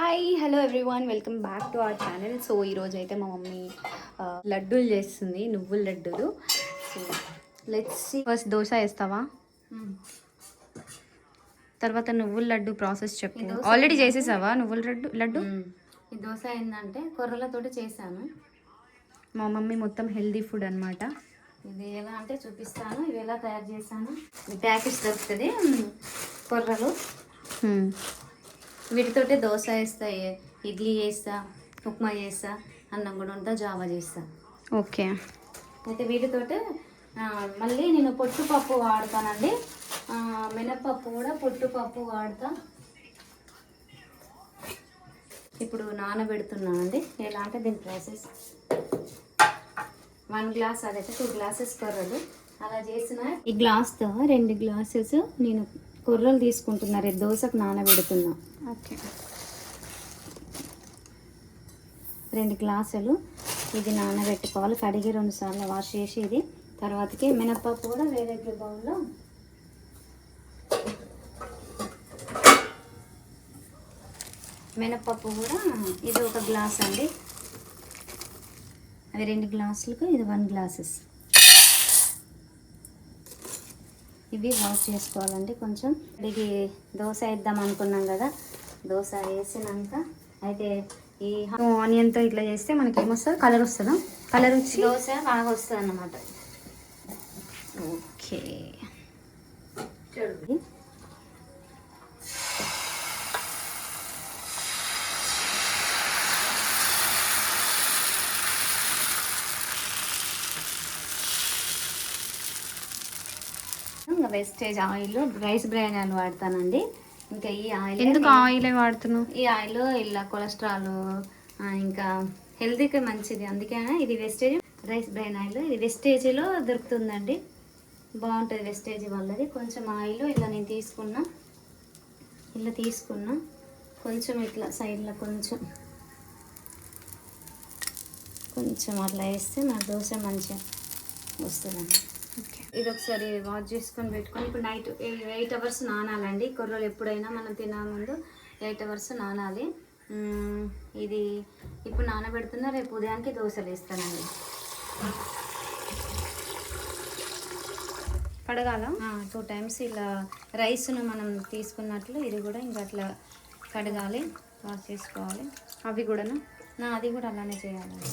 Hi hello everyone welcome back to our channel so ఈరోజు అయితే మా మమ్మీ లడ్డూలు చేస్తుంది నువ్వుల లడ్డూలు. సో లెట్స్ ఫస్ట్ దోశ వేస్తావా? తర్వాత నువ్వుల లడ్డు ప్రాసెస్ చెప్పు. ఆల్రెడీ చేసేసావా నువ్వుల లడ్డు లడ్డు? ఈ దోశ ఏంటంటే కొర్రలతోటి చేశాను. మా మమ్మీ మొత్తం హెల్దీ ఫుడ్ అనమాట ఇది ఎలా అంటే చూపిస్తాను. ఇవి ఎలా తయారు చేశాను. ఈ ప్యాకెట్స్ దొరుకుతుంది కొర్రలు. వీటితోటి దోశ వేస్తా ఇడ్లీ చేస్తా ఉప్మా చేస్తా అన్నం కూడా ఉంటా జావా చేస్తా. ఓకే. అయితే వీటితోటి మళ్ళీ నేను పొట్టుపప్పు వాడతానండి. మినప్పప్పు కూడా పొట్టుపప్పు వాడతా. ఇప్పుడు నానబెడుతున్నానండి ఎలా అంటే దీని ప్రాసెస్. వన్ గ్లాస్ అదైతే టూ గ్లాసెస్ కొర్రలు. అలా చేసిన ఈ గ్లాస్తో రెండు గ్లాసెస్ నేను కొర్రలు తీసుకుంటున్నా రేపు దోశకు నానబెడుతున్నా. ఓకే. రెండు గ్లాసులు ఇది నానబెట్టుకోవాలి. కడిగి రెండు సార్లు వాష్ చేసి ఇది తర్వాతకి మినప్పప్పు కూడా వేరే బౌల్లో మినప్పప్పు కూడా ఇది ఒక గ్లాస్ అండి. అవి రెండు గ్లాసులకు ఇది వన్ గ్లాసెస్. ఇవి వాష్ చేసుకోవాలండి. కొంచెం ఇది దోశ వేద్దాం అనుకున్నాం కదా దోశ వేసినాక అయితే ఈ ఆనియన్తో ఇట్లా చేస్తే మనకి ఏమొస్తుంది కలర్ వస్తుందా? కలర్ వచ్చి దోశ బాగా వస్తుంది అన్నమాట okay wastage oil rice bran oil వాడతానండి. ఇంకా ఈ ఆయిల్ ఎందుకు ఆయిల్ వాడుతున్నావు? ఈ ఆయిల్ ఇలా కొలెస్ట్రాల్ ఇంకా హెల్తీకి మంచిది. అందుకే ఇది వెస్టేజ్ రైస్ బ్రైన్ ఆయిల్ ఇది వెస్టేజ్లో దొరుకుతుందండి. బాగుంటుంది వెస్టేజ్ వాళ్ళది. కొంచెం ఆయిల్ ఇలా నేను తీసుకున్నా ఇలా తీసుకున్నా కొంచెం ఇట్లా సైడ్లో కొంచెం కొంచెం అట్లా వేస్తే నా దోశ మంచిగా వస్తుందండి. ఇది ఒకసారి వాష్ చేసుకొని పెట్టుకొని ఇప్పుడు నైట్ ఎయిట్ అవర్స్ నానాలండి. కొర్రలు ఎప్పుడైనా మనం తినే ముందు ఎయిట్ అవర్స్ నానాలి. ఇది ఇప్పుడు నానబెడుతున్నా రేపు ఉదయానికి దోశలు వేస్తానండి. కడగాల టూ టైమ్స్ ఇలా రైస్ను మనం తీసుకున్నట్లు ఇది కూడా ఇంకా అట్లా కడగాలి వాష్ చేసుకోవాలి. అవి కూడానా? నా అది కూడా అలానే చేయాలండి.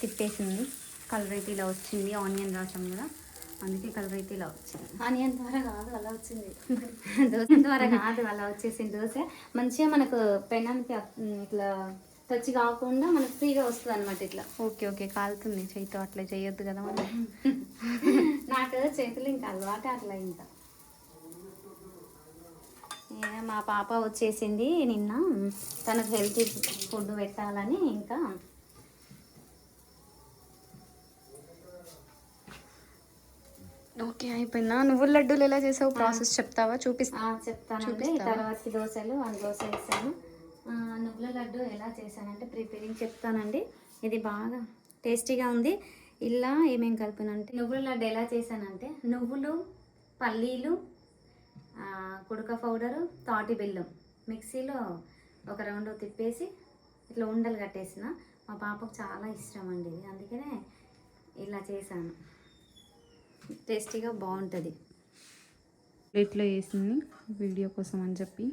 తిప్పేసింది. కలర్ అయితే ఇలా వచ్చింది. ఆనియన్ రాసాం కదా. అందుకే కలర్ అయితే ఇలా వచ్చింది. ఆనియన్ ద్వారా కాదు అలా వచ్చింది. దోశ ద్వారా కాదు అలా వచ్చేసింది దోశ. మంచిగా మనకు పెనానికి ఇట్లా టచ్ కాకుండా మనకు ఫ్రీగా వస్తుంది అనమాట ఇట్లా. Okay okay. కాలుతుంది. చేయితో అట్లా చేయొద్దు కదా మరి. నాకు చేతులు ఇంకా అలవాటు అట్లా ఇంకా. మా పాప వచ్చేసింది నిన్న. తనకు హెల్తీ ఫుడ్ పెట్టాలని ఇంకా. ఓకే అయిపోయిందా? నువ్వుల లడ్డూలు ఎలా చేసావు? ప్రాసెస్ చెప్తావా? చూపిస్తా. చూపిస్తావా? తర్వాతకి దోశలు వన్ దోశ వేసాను. నువ్వుల లడ్డు ఎలా చేశానంటే ప్రిపేరింగ్ చెప్తానండి. ఇది బాగా టేస్టీగా ఉంది. ఇలా ఏమేమి కలిపినంటే నువ్వుల లడ్డు ఎలా చేశానంటే నువ్వులు పల్లీలు కుడక పౌడరు తాటి బెల్లం. మిక్సీలో ఒక రౌండ్ తిప్పేసి ఇట్లా ఉండలు కట్టేసిన. మా పాపకు చాలా ఇష్టం అండి అందుకనే ఇలా చేశాను. టేస్టీగా బాగుంటుంది. ప్లేట్లో వేసింది వీడియో కోసం అని చెప్పి.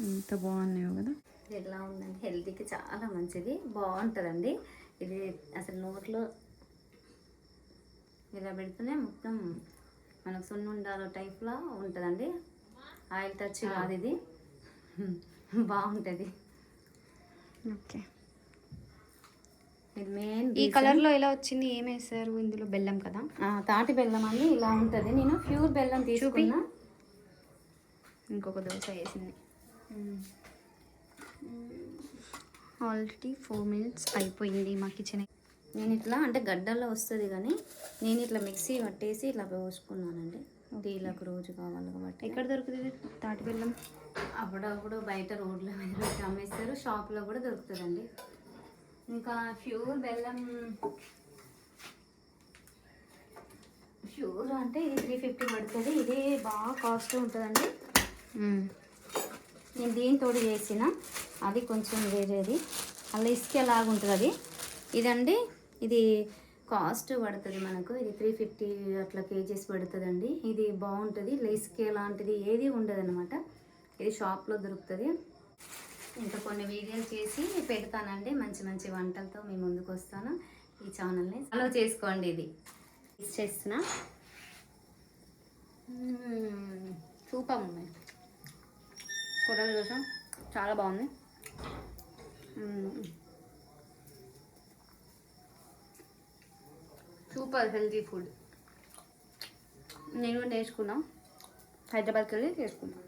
ఎంత బాగున్నాయో కదా? ఎలా ఉందండి? హెల్తీకి చాలా మంచిది. బాగుంటుందండి. ఇది అసలు నోట్లో ఇలా పెడితేనే మొత్తం మనకు సున్నుండాల టైప్లో ఉంటుందండి. ఆయిల్ టచ్ కాదు ఇది. బాగుంటుంది. ఓకే. ఇది మెయిన్ ఈ కలర్లో ఎలా వచ్చింది? ఏం వేసారు ఇందులో బెల్లం కదా? తాటి బెల్లం అండి ఇలా ఉంటుంది. నేను ప్యూర్ బెల్లం తీసుకున్నా. ఇంకొక దోశ వేసింది. ఆల్రెడీ ఫోర్ మినిట్స్ అయిపోయింది మా కిచెన్. నేను ఇట్లా అంటే గడ్డల్లో వస్తుంది కానీ నేను ఇట్లా మిక్సీ పట్టేసి ఇట్లా పోసుకున్నానండి. టీలకు రోజు కావాలి కాబట్టి. ఎక్కడ దొరుకుతుంది తాటి బెల్లం? అప్పుడప్పుడు బయట రోడ్ల మీద అమ్మేస్తారు. షాప్లో కూడా దొరుకుతుందండి. ఇంకా ప్యూర్ బెల్లం ప్యూర్ అంటే ఇది త్రీ ఫిఫ్టీ పడుతుంది. ఇది బాగా కాస్ట్ ఉంటుందండి. నేను దీంతో చేసిన. అది కొంచెం వేరేది. అలా ఇసుక లాగా ఉంటుంది అది ఇదండి ఇది కాస్ట్ పడుతుంది మనకు. ఇది త్రీ ఫిఫ్టీ అట్లా కేజీస్ పడుతుందండి. ఇది బాగుంటుంది. లైస్కే లాంటిది ఏది ఉండదు అనమాట ఇది షాప్లో దొరుకుతుంది. ఇంకా కొన్ని వీడియోలు చేసి పెడతానండి. మంచి మంచి వంటలతో మీ ముందుకు వస్తాను ఈ ఛానల్ని. ఫాలో చేసుకోండి ఇది. టేస్ట్ చేస్తున్నా. సూపర్ ఉంది. కొరల కోసం చాలా బాగుంది. Super healthy food. నేను నేర్చుకున్నా. హైదరాబాద్కి వెళ్ళి చేసుకున్నా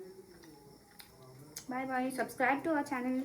bye bye. Subscribe to our channel.